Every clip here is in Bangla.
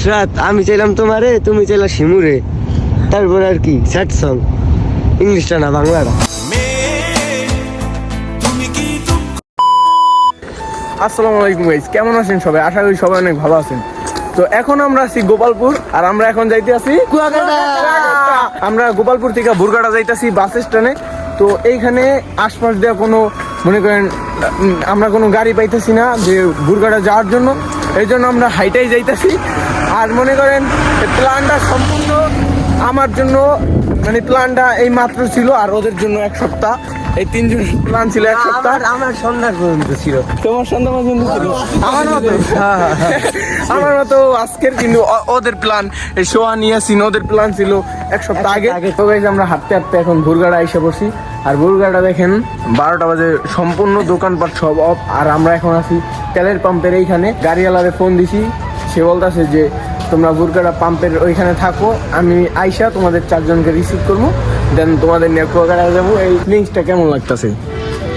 নুসরাত আমি চাইলাম তোমারে তুমি চাইলা শিমুরে। তারপর আর কি স্যাড সং ইংলিশটা না বাংলাটা। আসসালামু আলাইকুম গাইস কেমন আছেন সবাই? আশা করি সবাই অনেক ভালো আছেন। তো এখন আমরা আছি গোপালপুর আর আমরা এখন যাইতে আছি আমরা গোপালপুর থেকে বুরগাটা যাইতেছি বাস স্ট্যান্ডে। তো এইখানে আশপাশ দিয়ে কোনো মনে করেন আমরা কোনো গাড়ি পাইতেছি না যে বুরগাটা যাওয়ার জন্য। এই জন্য আমরা হাইটাই যাইতেছি। আর মনে করেন প্ল্যানটা সম্পূর্ণ আমার জন্য মানে প্ল্যানটা এই মাত্র ছিল আর ওদের জন্য এক সপ্তাহ। এই তিনজন প্ল্যান ছিল এক সপ্তাহ। আমার আমার সন্ধ্যা পর্যন্ত ছিল। তোমার সন্ধ্যা পর্যন্ত ছিল? আমার মতো। আমার মতো। আজকের কিন্তু ওদের প্ল্যান এই শোয়া নিয়ে ওদের প্ল্যান ছিল এক সপ্তাহ আগে। আগে। তো guys, আমরা হাঁটতে হাঁটতে এখন ভুরগাড়া এসে বসি আর ভুরগাড়া দেখেন বারোটা বাজে সম্পূর্ণ দোকানপাট সব অফ আর আমরা এখন আছি তেলের পাম্পের এইখানে। গাড়িওয়ালারে ফোন দিছি। সে বলতেছে যে তোমরা বুরগাড়া পাম্পের ওইখানে থাকো আমি আইসা তোমাদের চারজনকে রিসিভ করব দেন তোমাদের নিয়ে কুয়াকাটা যাব। এই ফিলিংসটা কেমন লাগতেছে?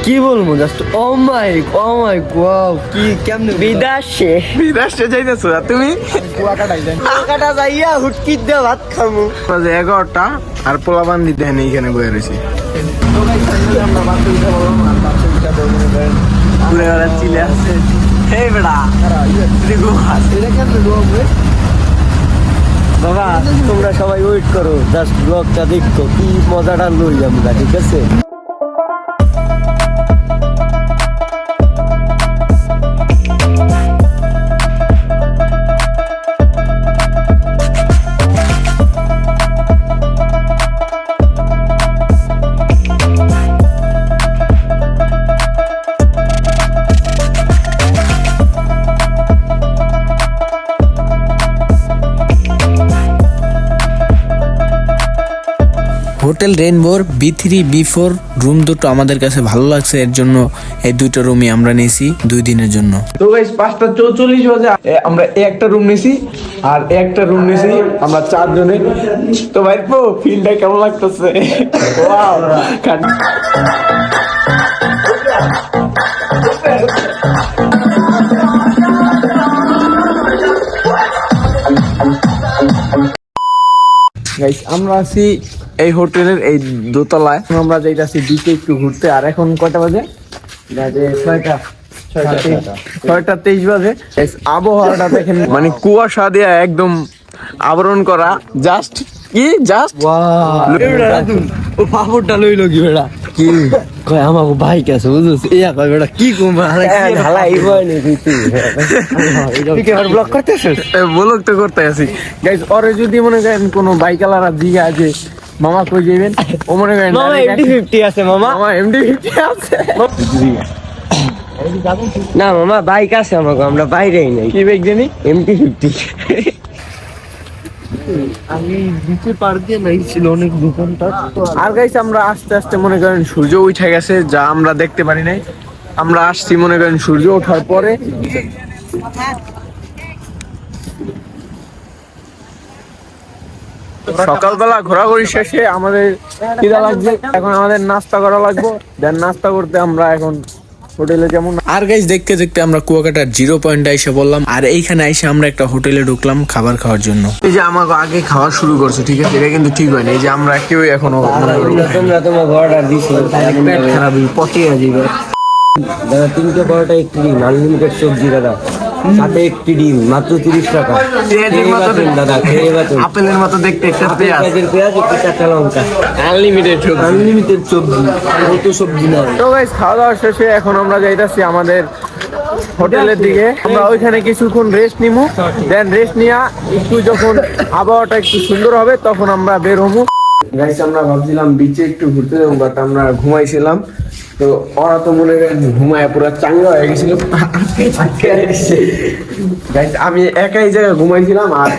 কি বলব জাস্ট ও মাই ও মাই ওয়াও কি কেমনে বিদাসে। বিদেশে যাইতেছো আর তুমি? কুয়াকাটাই দেন কাটা যাইয়া হুটকি দিয়ে ভাত খামু। বাজে এগারোটা আর পোলা বান্দি দেন এইখানে বয়ে রয়েছি। ঘুরে বেড়াচ্ছি আছে। বেড়া বাবা তোমরা সবাই ওয়েট করো জাস্ট ব্লগটা দেখতো কি মজাটা লই আমরা ঠিক আছে? Hotel রেইনবোর B three B four room দুটো আমাদের কাছে ভালো লাগছে। এর জন্য এই দুইটা রুমই আমরা নিয়েছি দুই দিনের জন্য। তো গাইস পাঁচটা চৌচল্লিশ বাজে। আমরা একটা রুম নিছি আর একটা রুম নিছি আমরা চারজনে। তো ভাই পো ফিলটা কেমন লাগতেছে? আমরা আছি এই হোটেলের এই দোতলায়। আমরা যাইতাছি দিকে একটু ঘুরতে আর এখন কয়টা বাজে? বাজে ছয়টা। ছয়টা তেইশ বাজে। আবহাওয়াটা দেখেন। মানে কুয়াশা দিয়ে একদম আবরণ করা। জাস্ট কি? জাস্ট? ও পাপড়টা লইলো কি বেড়া? কি? কয় আমার বাইক আছে বুঝছিস ইয়া কয় বেড়া কি কম? হালাই বয়নি তুই তুই কি ব্লক করতেছিস? বলক তো করতে আছি। গাইস ওরে যদি মনে করেন কোনো বাইকালারা দিয়ে আছে মামা কই যাবেন ও মনে করেন মামা এমডি ফিফটি আছে মামা। মামা এমডি ফিফটি আছে। না মামা বাইক আছে আমাকে আমরা বাইরেই নাই। কি বাইক জানি? এমটি ফিফটি আর গাইস আমরা আস্তে আস্তে মনে করেন সূর্য উঠে গেছে যা আমরা দেখতে পারি নাই। আমরা আসছি মনে করেন সূর্য ওঠার পরে। সকালবেলা ঘোরাঘুরি শেষে আমাদের খিদা লাগছে এখন আমাদের নাস্তা করা লাগবে। দেন নাস্তা করতে আমরা এখন হোটেলে যেমন আর গাইজ দেখতে দেখতে আমরা কুয়াকাটার জিরো পয়েন্টে এসে বললাম আর এইখানে এসে আমরা একটা হোটেলে ঢুকলাম খাবার খাওয়ার জন্য। এই যে আমাকে আগে খাওয়া শুরু করছে ঠিক আছে? এটা কিন্তু ঠিক হয়নি এই যে আমরা কেউই এখনও তোমরা তোমার অর্ডার দিছো পেট খারাপ যাবে। দাদা তিনটে পরোটা একটি আনলিমিটেড সবজি দাদা। সাথে একটি ডিম মাত্র তিরিশ টাকা। দাদা খেয়ে আপেলের মতো দেখতে একটা পেঁয়াজ। পেঁয়াজ একটু কাঁচা লঙ্কা। আনলিমিটেড আনলিমিটেড সবজি কত সবজি না তো গাইস খাওয়া দাওয়া শেষে এখন আমরা যাইতাছি আমাদের হোটেলের দিকে। আমরা ওইখানে কিছুক্ষণ রেস্ট নিবো দেন রেস্ট নিয়া একটু যখন আবহাওয়াটা একটু সুন্দর হবে তখন আমরা বের হব গাইস আমরা ভাবছিলাম বিচে একটু ঘুরতে যাব বাট আমরা ঘুমাইছিলাম। তো ওরা তো মনে করেন ঘুমায়, পুরো চাঙ্গা হয়ে গেছিল। আমি একাই জায়গায় ঘুমাইছিলাম আর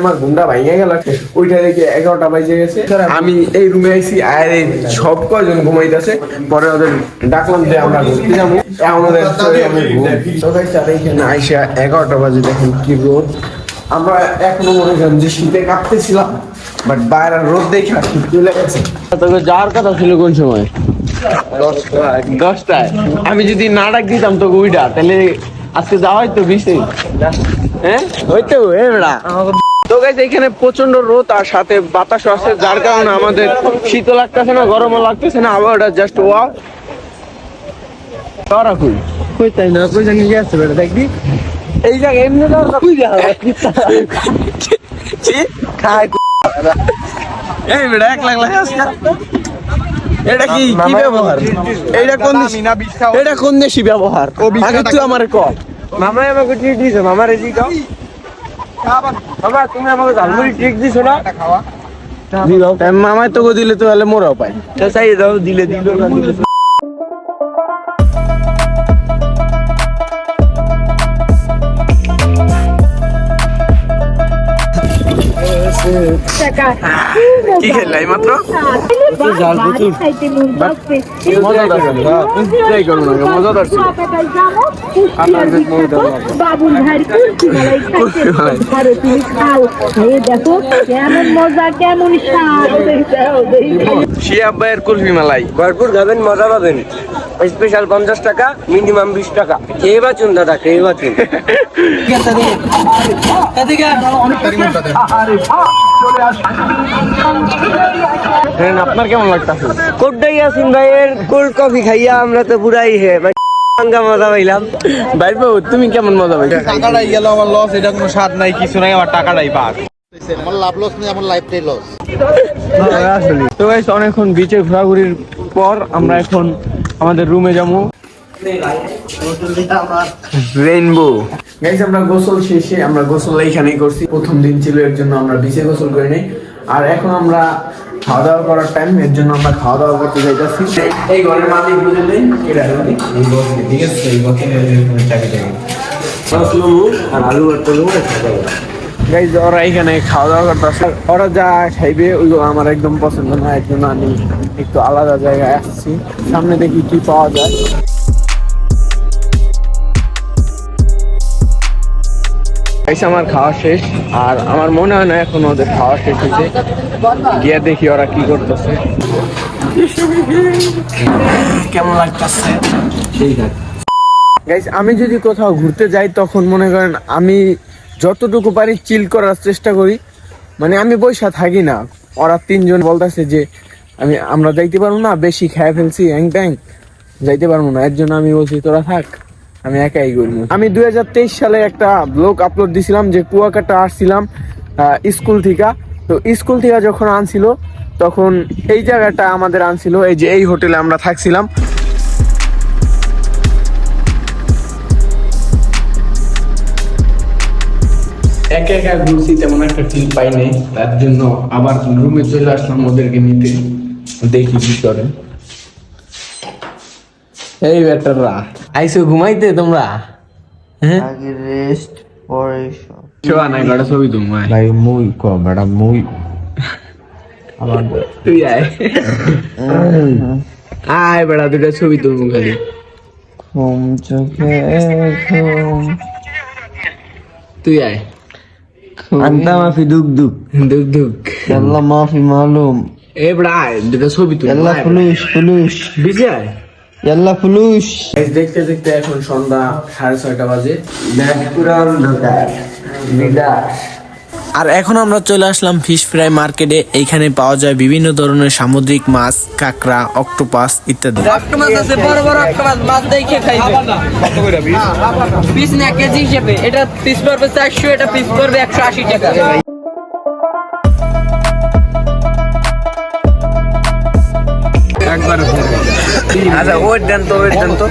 আমার ঘুমটা ভাঙে গেল। ওইটা দেখে এগারোটা বাজে গেছে। আমি এই রুমে আইছি, আর সব কয়জন ঘুমাইতেছে, পরে ওদের ডাকলাম যে আমরা ঘুরতে যাব। এখন ওদের আমি আইসা এগারোটা বাজে, দেখেন কি রোদ। আমরা এখনও মনে করেন যে শীতে কাঁপতেছিলাম বাট বাইরে রোদ দেখে শীত চলে গেছে। তোকে যাওয়ার কথা ছিল কোন সময়? দশটায়। আমি যদি না ডাক দিতাম তোকে উইডা তাহলে আজকে যাওয়া হয়তো বিশে হ্যাঁ? হইতো এ বেড়া। তো গাইজ এখানে প্রচণ্ড রোদ আর সাথে বাতাস আছে যার কারণে আমাদের শীত লাগতেছে না গরমও লাগতেছে না আবহাওয়াটা জাস্ট ওয়াও তোরা কই? কই তাই না? কই জানি গেছে বেড়া দেখবি? এই জায়গায় এমনি তো কই যা খায় এই বেটা এক লাখ লাখ আসছে। এটা কি? কি ব্যবহার? এটা কোন দেশি এটা কোন দেশি ব্যবহার? আগে তুই আমারে ক মামা আমাকে ট্রিক দিছে মামা রেডি খাও বাবা তুমি আমাকে ঝালমুড়ি ট্রিক দিছো না? তাই মামায় তোকে দিলে তো তাহলে মোরাও পাই তো চাই দাও দিলে দিল। দিলে কি খেললা এই মাত্র জাল প্রচুর মজাদার হ্যাঁ। Try করুন আগে, মজাদার ছিল। বাবুল ভাই কুলফি মালাই ভরপুর খাবেন মজা পাবেন। স্পেশাল পঞ্চাশ টাকা মিনিমাম বিশ টাকা। খেয়ে বাঁচুন দাদা খেয়ে বাঁচুন ফ্রেন্ড আপনার কেমন লাগতাছে? ভাইয়ের কোল্ড কফি খাইয়া আমরা তো পুরাই হে ভাই মজা পাইলাম। ভাই বাবু তুমি কেমন মজা পাইছো? টাকাটাই গেল আমার লস এটা কোনো স্বাদ নাই কিছু নাই আমার টাকাটাই বাদ। আমার লাভ লস নেই আমার লাইফটাই লস তো গাইস অনেকক্ষণ বিচে ঘোরাঘুরির পর আমরা এখন আমাদের রুমে যাব। রেইনবো গাইস আমরা গোসল শেষে আমরা গোসল এইখানেই করছি। প্রথম দিন ছিল এর জন্য আমরা বিচে গোসল করি নাই। আর এখন আমরা খাওয়া দাওয়া করার টাইম এর জন্য আমরা খাওয়া দাওয়া করতে যাইতেছি। এই ঘরের মালিক বুঝে ঠিক আছে এই চাকরি আর আলু গাইজ ওরা এখানে খাওয়া দাওয়া করতেছে। ওরা যা খাইবে ওইগুলো আমার একদম পছন্দ না এর জন্য আমি একটু আলাদা জায়গায় আসছি। সামনে দেখি কি পাওয়া যায়। গাইস আমার খাওয়া শেষ আর আমার মনে হয় না এখন ওদের খাওয়া শেষ হয়েছে। গিয়ে দেখি ওরা কি করতেছে। কেমন লাগতেছে? গাইস আমি যদি কোথাও ঘুরতে যাই তখন মনে করেন আমি যতটুকু পারি চিল করার চেষ্টা করি। মানে আমি বৈশা থাকি না। ওরা তিনজন বলতেছে যে আমি আমরা যাইতে পারব না বেশি খেয়ে ফেলছি হ্যাং ট্যাং যাইতে পারব না। এর জন্য আমি বলছি তোরা থাক। আমি একাই করব আমি দুই হাজার তেইশ সালে একটা ব্লগ আপলোড দিছিলাম যে কুয়াকাটা আসছিলাম আহ, স্কুল থেকে। তো স্কুল থেকে যখন আনছিল তখন এই জায়গাটা আমাদের আনছিল এই যে এই হোটেলে আমরা থাকছিলাম। একা একা ঘুরছি তেমন একটা ফিল পাই নাই। তার জন্য আবার রুমে চলে আসলাম ওদেরকে নিতে। দেখি কি করে। এই বেটাররা। আইসো ঘুমাইতে তোমরা? হ্যাঁ? আগে রেস্ট পরে সব শোয়া নাই গড়া ছবি তোমায় ভাই মুই ক ম্যাডাম মুই। তুই আয়। আয় বেড়া দুটা ছবি তুলবো খালি ঘুম চোখে ঘুম। তুই আয়। মাফি দুক দুক। দুক দুক। ইয়াল্লা মাফি মালুম। এ বেড়া আয় দুটা ছবি তুল ইয়াল্লা ফুলুস ফুলুস বিজে আয়। ইয়াল্লা ফুলুস দেখতে দেখতে এখন সন্ধ্যা সাড়ে ছয়টা বাজে। আর এখন আমরা চলে আসলাম ফিশ ফ্রাই মার্কেটে এইখানে পাওয়া যায় বিভিন্ন ধরনের সামুদ্রিক মাছ কাঁকড়া অক্টোপাস ইত্যাদি। অক্টোমাস আছে বড় বড় অক্টোমাস মাছ দেখে খাইবে। পিস না কেজি হিসেবে। এটা পিস পড়বে চারশো এটা পিস পড়বে একশো আশি টাকা। আচ্ছা ওয়েট দেন তো ওয়েট দেন তো।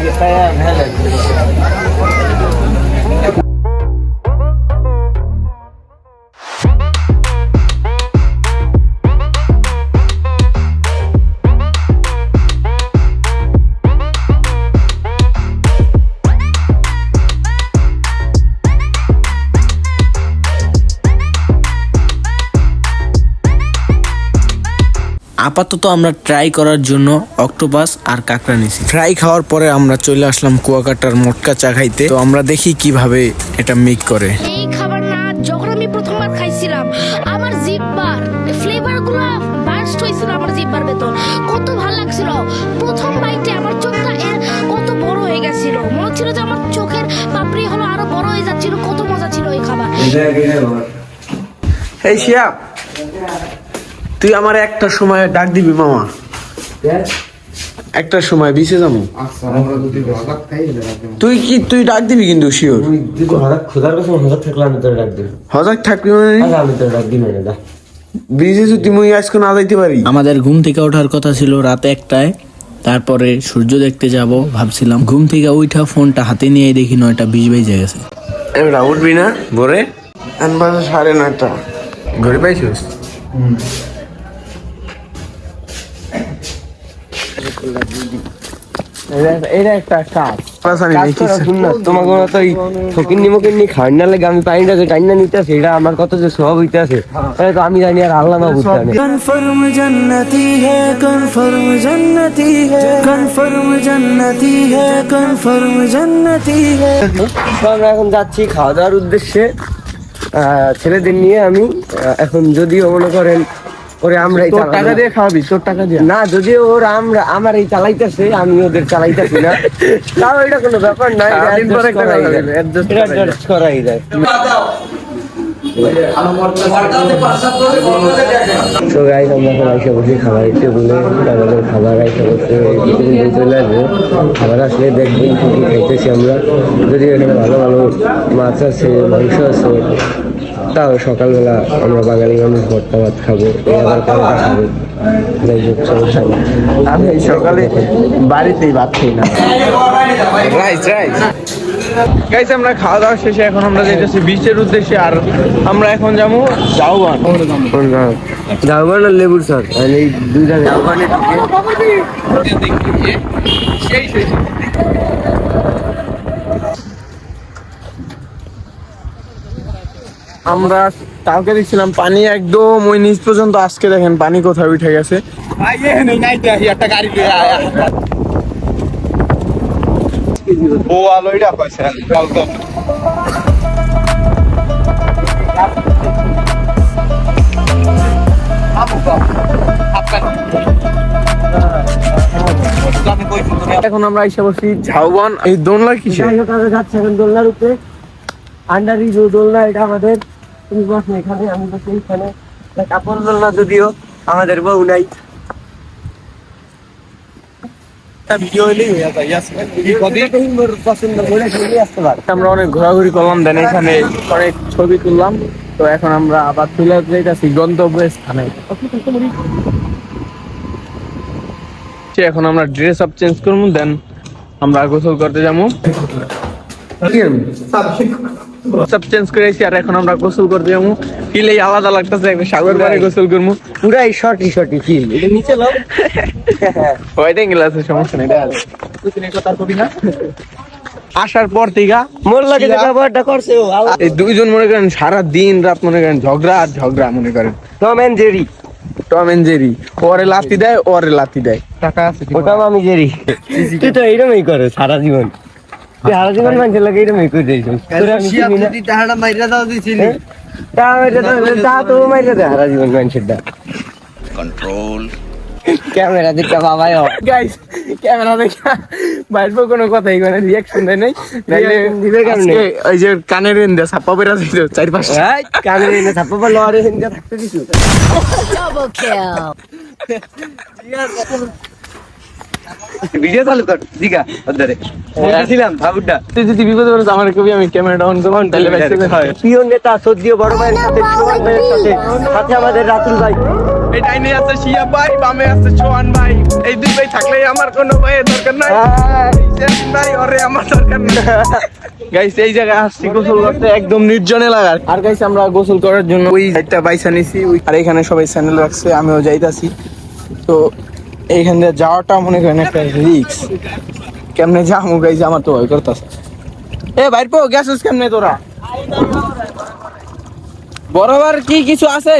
আপাতত আমরা ট্রাই করার জন্য অক্টোপাস আর কাঁকড়া নিছি ফ্রাই খাওয়ার পরে আমরা চলে আসলাম কুয়াকাটার মোটকা চা খাইতে। তো আমরা দেখি কীভাবে এটা মিক করে। আমি খাইছিলাম আমার ফ্লেভার আমার ভালো হয়ে আরও বড় এই শিয়া তুই আমার একটা সময় ডাক দিবি মামা। একটা সময় বিছে যাব। তুই কি তুই ডাক দিবি কিন্তু শিওর খোদার কাছে হঠাৎ থাকলে আমি তোর ডাক হজাক থাকবি মানে? আমি তোর ডাক দিই না দা ব্রিজে যদি মুই আজকে না যাইতে পারি। আমাদের ঘুম থেকে ওঠার কথা ছিল রাত একটায়। তারপরে সূর্য দেখতে যাব ভাবছিলাম। ঘুম থেকে উঠা ফোনটা হাতে নিয়ে দেখি নয়টা বিশ বেজে গেছে। এবার উঠবি না? ভোরে? আনবাজে সাড়ে নয়টা। ঘরে পাইছিস? আমার কত যে সব হইতে আমি জানি আর আল্লাহ আমরা এখন যাচ্ছি খাওয়া দাওয়ার উদ্দেশ্যে ছেলেদের নিয়ে আমি এখন যদিও মনে করেন ওরে আমরাই তোর। টাকা দিয়ে খাওয়াবি তোর টাকা দিয়ে। না যদিও ওরা আমরা আমার এই চালাইতেছে আমি ওদের চালাইতেছি না। তাও এটা কোনো ব্যাপার না করাই যায়। করাই তো গাইস আমরা এখন আইসা বসে খাবার টেবিলে আমাদের খাবার আইসা বসে চলে আসবে। খাবার আসলে দেখবেন কি কি খাইতেছি আমরা। যদি এখানে ভালো ভালো মাছ আছে মাংস আছে। তাও সকালবেলা আমরা বাঙালি মানুষ ভর্তা ভাত খাব আবার পরোটা খাব। যাই হোক সমস্যা নেই আমি এই সকালে বাড়িতেই ভাত খাই না। রাইস রাইস গাইস আমরা খাওয়া দাওয়া শেষে এখন আমরা যেতেছি বিচের উদ্দেশ্যে আর আমরা এখন যাব জাউবান। ঝাউবান আর লেবুর স্যার এই দুইটা ঝাউবানের আমরা কালকে দেখছিলাম পানি একদম ওই নিচ পর্যন্ত আজকে দেখেন পানি কোথায় উঠে গেছে। ও এখন আমরা এসে বসি ঝাউবান এই দোলনা কিসে এখন দোলনার উপরে। আন্ডার দোলনা এটা আমাদের তুমি বস এখানে আমি বসে এখানে। কাপড় দোলনা যদিও আমাদের বউ নাই। আমরা অনেক ঘোরাঘুরি করলাম দেন এখানে অনেক ছবি তুললাম। তো এখন আমরা আবার তুলে যাইতেছি গন্তব্য স্থানে এখন আমরা ড্রেস আপ চেঞ্জ করব দেন আমরা গোসল করতে যাব। সব চেঞ্জ আর এখন আমরা গোসল করতে যাব। ফিলেই আলাদা লাগতেছে একটা সাগর পাড়ে গোসল করব। পুরাই শর্টি শর্টি ফিল এটা নিচে লাও। ওইটাই সমস্যা নেই দেখা। যাবে। আসার পর থেকে মোর লাগে যে ব্যবহারটা করছে ও এই দুইজন মনে করেন সারা দিন রাত মনে করেন ঝগড়া আর ঝগড়া মনে করেন। Tom and Jerry Tom and Jerry ওরে লাথি দেয় ওরে লাথি দেয়। টাকা ওটাও আমি জেরি। তুই তো এইরকমই করো সারা জীবন। সারা জীবন মানুষের লাগে এইরকমই করে দিয়েছিস টাহাটা মাইরা দাও দিছিলি। হ্যাঁ? তা মাইরে দাও, তা তো মাইরে দেয় সারা জীবন মানুষের দা কন্ট্রোল ক্যামেরা দিকে বাবাই ও। গাইস ক্যামেরা দেখে বাইরে কোনো কথাই মানে রিয়াকশন দেয় নাই। দিবে? আজকে ওই যে কানের এন দেয় ছাপ্পা বেরা যাইতো চার পাঁচটা এই কানে এনে থাপ্পা পা লরে হিন্দা থাকতে দিছু। ভিডিও চালু কর দিগা ওদারে বলছিলাম ভাবুটা তুই যদি বিপদে আমার কবি আমি ক্যামেরাটা অন করব তাহলে বাইরে হয় প্রিয় নেতা সদ্যীয় বড় ভাইয়ের সাথে সুমন ভাইয়ের সাথে সাথে আমাদের রাতুল ভাই। এই ডাইনে আছে শিয়া ভাই বামে আছে ছোয়ান ভাই। এই দুই ভাই থাকলে আমার কোনো ভাইয়ের দরকার নাই। ভাই ওরে আমার দরকার নাই। গাইস এই জায়গায় আসছি গোসল করতে একদম নির্জন এলাকা আর গাইস আমরা গোসল করার জন্য ওই একটা বাইসা নিছি ওই আর এখানে সবাই স্যান্ডেল রাখছে আমিও যাইতাছি। তো এইখান দিয়ে যাওয়াটা মনে করেন একটা রিক্স কেমনে যাব গাইস আমার তো ভয় করতেছে। এ বাইর পো গেছিস কেমনে তোরা? বরাবর কি কিছু আছে?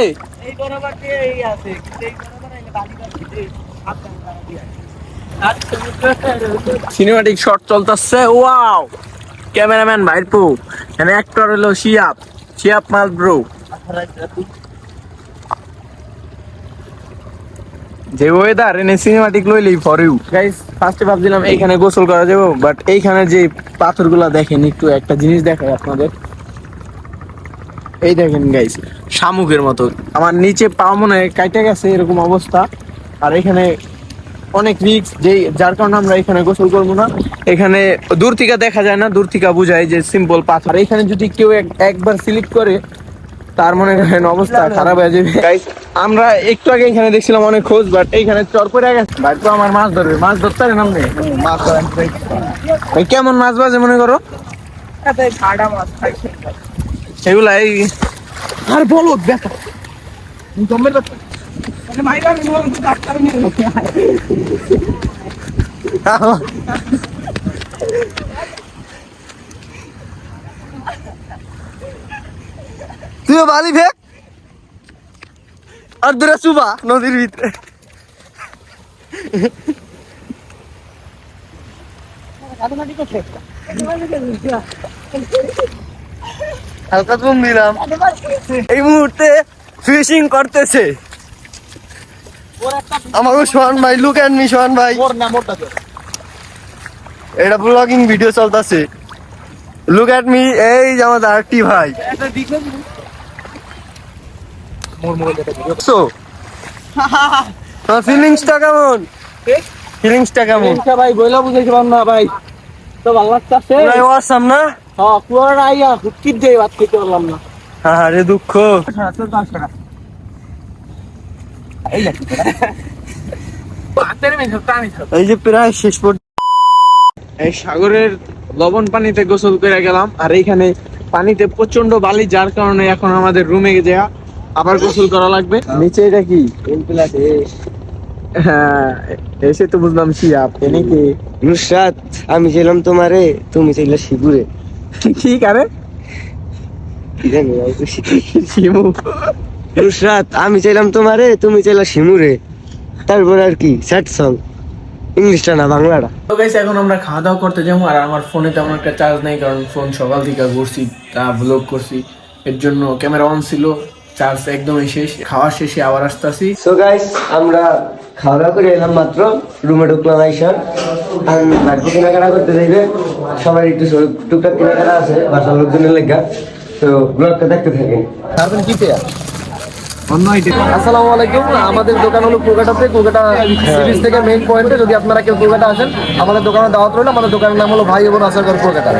সিনেমাটিক শট চলতেছে ওয়াও ক্যামেরাম্যান ভাইরপু এখানে অ্যাক্টর হলো শিয়াব শিয়াব মাল ব্রো যে ওয়েদার এনে সিনেমাটিক লইলেই ফর ইউ গাইস ফার্স্টে ভাবছিলাম এইখানে গোসল করা যাব বাট এইখানে যে পাথরগুলা দেখেন, একটু একটা জিনিস দেখাই আপনাদের। এই দেখেন গাইস শামুকের মতো। আমার নিচে পা মনে কাইটে গেছে, এরকম অবস্থা। আর এখানে অনেক রিক্স যে যার কারণে আমরা এখানে গোসল করব না। এখানে দূর থেকে দেখা যায় না, দূর থেকে বোঝায় যে সিম্পল পাথর। এখানে যদি কেউ এক- একবার স্লিপ করে তার মনে করেন অবস্থা খারাপ হয়ে যাবে। আমরা একটু আগে এখানে দেখছিলাম অনেক খোঁজ বাট এইখানে চর করে গেছে। ভাই তো আমার মাছ ধরবে। মাছ ধরতে পারেন আপনি? মাছ ধরেন ভাই। কেমন মাছ বাজে মনে করো? এগুলা এই আর বলো জমের তুইও বালি ফেক? আর দূরে চুবা নদীর ভিতরে। হালকা চুম দিলাম। এই মুহূর্তে ফিশিং করতেছে। আমার সোহান ভাই লুক অ্যান্ড মি সোহান ভাই। এটা ব্লগিং ভিডিও চলতেছে। লুক অ্যাট মি এই যে আমাদের আরটি ভাই। So, তোমার ফিলিংসটা কেমন? ফিলিংসটা কেমন? ভাই বইলা বুঝাইতে পারলাম না ভাই। তো ভালো লাগতেছে পুরাই অসাম না? হ্যাঁ কুয়ারা আইয়া হুটকিট দিয়ে ভাত খেতে পারলাম না। আরে দুঃখ। এই যে প্রায় শেষ পর্যন্ত এই সাগরের লবণ পানিতে গোসল করে গেলাম আর এইখানে পানিতে প্রচণ্ড বালি যার কারণে এখন আমাদের রুমে যাওয়া আবার গোসল করা লাগবে? নিচে এটা কি? হ্যাঁ এসে তো বুঝলাম শিয়াপ এনে কি নুসরাত আমি ছিলাম তোমারে তুমি ছিলে শিবুরে। ঠিক আরে? শিমু নুসরাত আমি চাইলাম তোমারে তুমি চাইলা শিমুরে। তারপর আর কি স্যাড সং। ইংলিশটা না বাংলাটা। তো গাইস এখন আমরা খাওয়া দাওয়া করতে যাব আর আমার ফোনে তেমন একটা চার্জ নেই কারণ ফোন সকাল থেকে ঘুরছি তা ব্লগ করছি। এর জন্য ক্যামেরা অন ছিল চার্জ একদমই শেষ খাওয়া শেষে আবার আসতেছি। সো গাইস আমরা খাওয়া দাওয়া করে এলাম মাত্র রুমে ঢুকলাম আইসা। আমি বাড়িতে কেনাকাটা করতে যাইবে। সবাই একটু টুকটাক কেনাকাটা আছে বাসার লোকজনের লেগা। তো ব্লগটা দেখতে থাকেন। আসসালামু আলাইকুম। আমাদের দোকান হলো কলকাতাতে কলকাতা সিরিজ থেকে মেইন পয়েন্টে যদি আপনারা কেউ কলকাতা আসেন আমাদের দোকানে দাওয়াত রইল। আমাদের দোকানের নাম হলো ভাই বোন আসার কলকাতা।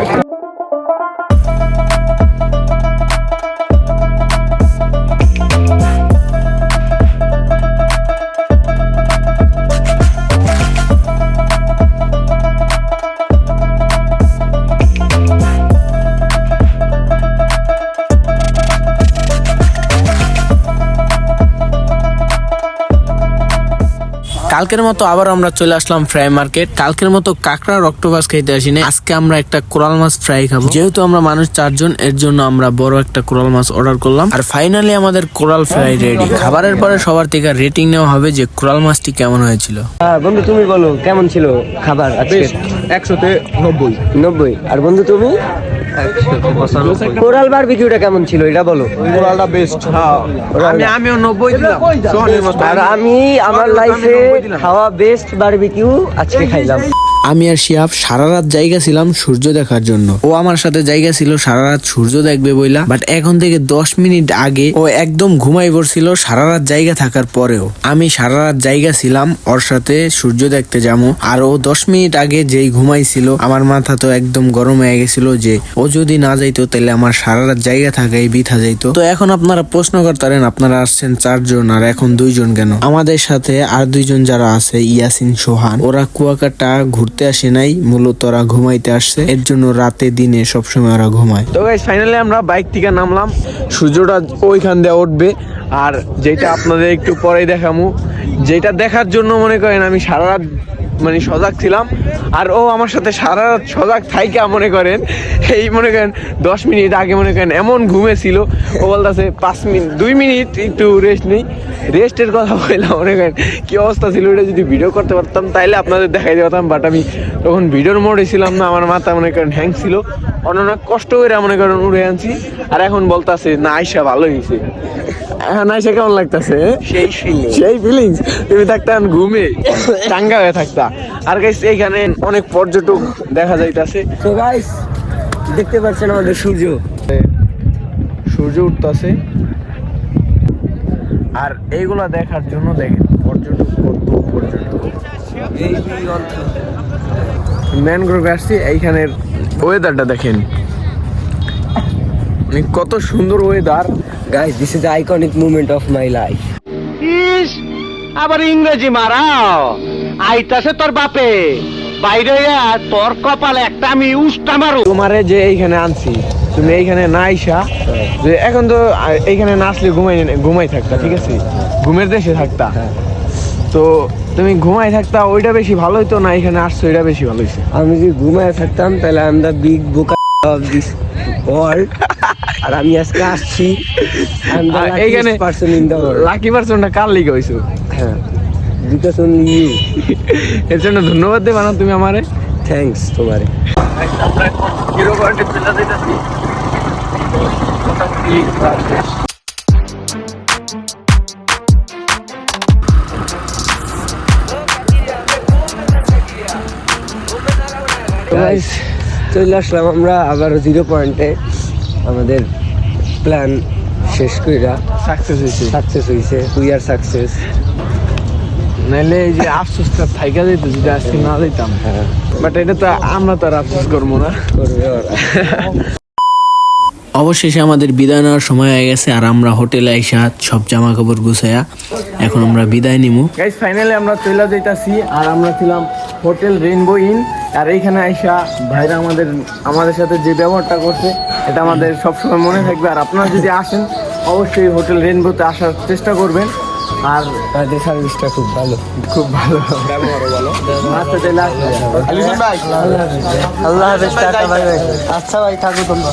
কালকের মতো আবার আমরা চলে আসলাম ফ্রাই মার্কেট। কালকের মতো কাঁকড়া আর অক্টোপাস খাইতে আসি না আজকে আমরা একটা কোরাল মাছ ফ্রাই খাব। যেহেতু আমরা মানুষ চারজন এর জন্য আমরা বড় একটা কোরাল মাছ অর্ডার করলাম। আর ফাইনালি আমাদের কোরাল ফ্রাই রেডি খাবারের পরে সবার থেকে রেটিং নেওয়া হবে যে কোরাল মাছটি কেমন হয়েছিল। হ্যাঁ বন্ধু তুমি বলো কেমন ছিল খাবার আজকে একশোতে নব্বই। নব্বই। আর বন্ধু তুমি? কোরাল বারবিকিউটা কেমন ছিল? এটা বলো। কোরালটা বেস্ট আমি আমিও নব্বই দিলাম। আর আমি আমার লাইফে খাওয়া বেস্ট বারবিকিউ আজকে খাইলাম। আমি আর শিয়াব সারা রাত জায়গা ছিলাম সূর্য দেখার জন্য। ও আমার সাথে জায়গা ছিল, সারা রাত সূর্য দেখবে বইলা। বাট এখন থেকে দশ মিনিট আগে ও একদম ঘুমাই পড়ছিল সারা রাত জায়গা থাকার পরেও। আমি সারা রাত জায়গা ছিলাম ওর সাথে সূর্য দেখতে যাব। আর ও দশ মিনিট আগে যেই ঘুমাইছিল, আমার মাথা তো একদম গরম হয়ে গেছিল যে ও যদি না যাইতো তাহলে আমার সারা রাত জায়গা থাকাই বিথা যাইতো। তো এখন আপনারা প্রশ্ন করতারেন, আপনারা আসছেন চারজন আর এখন দুইজন কেন? আমাদের সাথে আর দুইজন যারা আছে, ইয়াসিন, সোহান। ওরা কুয়াকাটা ঘুরতে আসে নাই, মূলত ওরা ঘুমাইতে আসছে। এর জন্য রাতে, দিনে সবসময় ওরা ঘুমায়। তো ফাইনালি আমরা বাইক থেকে নামলাম। সূর্যটা ওইখান দিয়ে উঠবে। আর যেটা আপনাদের একটু পরেই দেখামু, যেটা দেখার জন্য মনে করেন আমি সারা রাত মানে সজাগ ছিলাম, আর ও আমার সাথে সারা রাত সজাগ থাইকা মনে করেন, এই মনে করেন দশ মিনিট আগে মনে করেন এমন ঘুমেছিল ও বলতেছে, পাঁচ মিনিট দুই মিনিট একটু রেস্ট নেই। রেস্টের কথা বললাম, মনে করেন কি অবস্থা ছিল ওটা যদি ভিডিও করতে পারতাম, তাইলে আপনাদের দেখাই দিতাম বাট আমি তখন ভিডিওর মোডে ছিলাম না, আমার মাথা মনে করেন হ্যাং ছিল অনেক কষ্ট করে মনে করেন উড়ে আনছি, আর এখন বলতাছে, না, আইসা ভালো হয়েছে এখন আইসা কেমন লাগতেছে? সেই ফিলিং সেই ফিলিংস তুমি থাকতাম ঘুমে চাঙ্গা হয়ে থাকতা। আর গাইস এইখানে অনেক পর্যটক দেখা যাইতাছে। তো গাইস দেখতে পাচ্ছেন আমাদের সূর্য। সূর্য উঠতেছে। আর এইগুলা দেখার জন্য দেখেন পর্যটক কত পর্যটক। এই ম্যানগ্রোভ আসছি এইখানের ওয়েদারটা দেখেন। মানে কত সুন্দর weather guys this is iconic movement of my life ইস আবার ইংরেজি মারাও। আইতাছে তোর বাপে। বাইরে তোর কপালে একটা আমি উষ্টা মারু। তোমারে যে এইখানে আনছি তুমি এইখানে না আইসা যে এখন তো এইখানে না আসলে ঘুমাই ঘুমাই থাকতা ঠিক আছে? ঘুমের দেশে থাকতা। তো তুমি ঘুমাই থাকতা ওইটা বেশি ভালো হইতো না এখানে আসছো ওইটা বেশি ভালো হয়েছে আমি যদি ঘুমায় থাকতাম তাহলে দ্য বিগ বোকা অফ দিস ওয়ার্ল্ড আর আমি আজকে আসছি এইখানে লাকি পার্সনটা কার লিগে হইছো? হ্যাঁ বিকজ অনলি ইউ এর জন্য ধন্যবাদ দেবা না তুমি আমারে? থ্যাঙ্কস তোমারে। হিরো মোটামুটি চলে আসলাম আমরা আবার জিরো পয়েন্টে আমাদের প্ল্যান শেষ কইরা সাকসেস হয়েছে সাকসেস হইছে। উই আর সাকসেস নাইলে এই যে আফসোসটা থাইকা যেত যদি আজকে না দিতাম হ্যাঁ। বাট এটা তো আমরা তো আর আফসোস করব না। করবে ওরা। অবশেষে আমাদের বিদায় নেওয়ার সময় হয়ে গেছে আর আমরা হোটেলে আইসা সব জামা কাপড় গুছাইয়া এখন আমরা বিদায় নিমু। গাইস ফাইনালি আমরা চলে যাইতাছি আর আমরা ছিলাম হোটেল রেইনবো ইন আর এইখানে আইসা ভাইরা আমাদের আমাদের সাথে যে ব্যবহারটা করছে এটা আমাদের সবসময় মনে থাকবে। আর আপনারা যদি আসেন অবশ্যই হোটেল রেনবোতে আসার চেষ্টা করবেন। আর তাদের সার্ভিসটা খুব ভালো। খুব ভালো। আচ্ছা তাহলে আল্লাহ হাফেজ আচ্ছা ভাই থাকো তোমরা